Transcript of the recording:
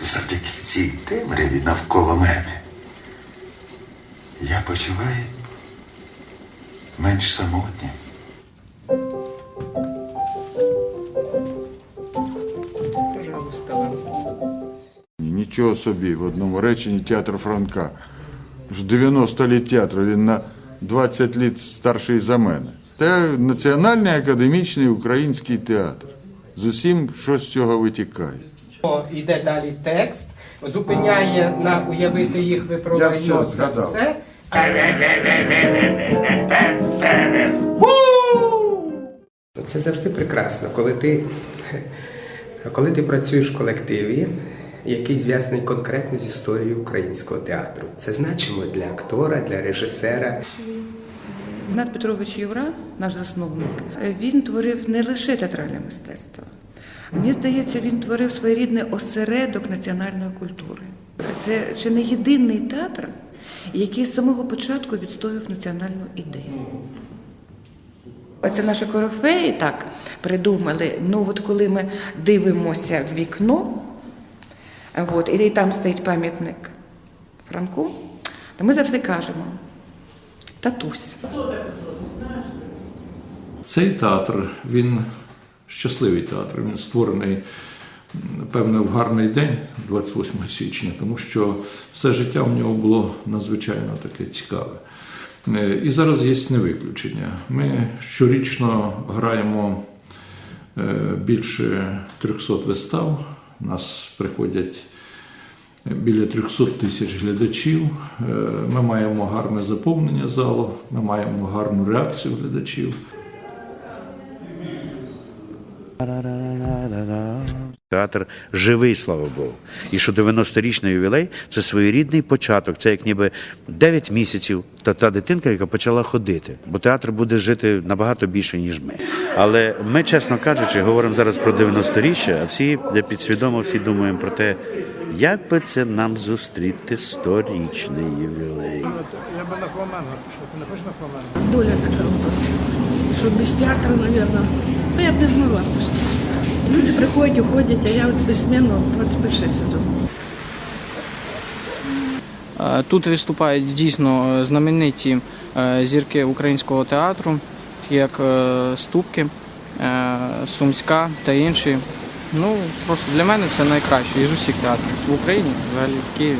Завдяки цій темряві навколо мене я почуваю менш самотнім. Пожалуйста. Нічого собі в одному реченні театр Франка. Ж 90 літ театру, він на 20 літ старший за мене. Це Національний академічний український театр. З усім, що з цього витікає. О, Йде далі текст, зупиняє на уявити їх ви продаєте Я все все. Це завжди прекрасно, коли ти, коли ти працюєш в колективі, який зв'язаний конкретно з історією українського театру. Це значимо для актора, для режисера. Гнат Петрович Юра, наш засновник, він творив не лише театральне мистецтво. Мені здається, він творив своєрідний осередок національної культури. Це чи не єдиний театр, який з самого початку відстоював національну ідею. Оце наші корифеї так придумали. Ну, от коли ми дивимося в вікно, от, і там стоїть пам'ятник Франку, то ми завжди кажемо татусь. Цей театр, він щасливий театр, він створений, певно, в гарний день, 28 січня, тому що все життя в нього було надзвичайно таке цікаве. Е, І зараз є не виключення. Ми щорічно граємо е, більше 300 вистав. У нас приходять біля 300 тисяч глядачів. Е, Ми маємо гарне заповнення залу, ми маємо гарну реакцію глядачів. Театр живий, слава Богу. І що 90-річний ювілей це своєрідний початок. Це як ніби 9 місяців та та дитинка, яка почала ходити. Бо театр буде жити набагато більше, ніж ми. Але ми, чесно кажучи, говоримо зараз про 90-річчя, а всі підсвідомо всі думаємо про те, як би це нам зустріти 100-річний ювілей. доля така що без театру, мабуть, ну я б не змогла просто. Люди приходять, уходять, а я от безсменно 21 сезон. Е, Тут виступають дійсно е, знамениті е, зірки українського театру, як Ступки, Сумська та інші. Ну, просто для мене це найкраще із усіх театрів в Україні, взагалі в Києві.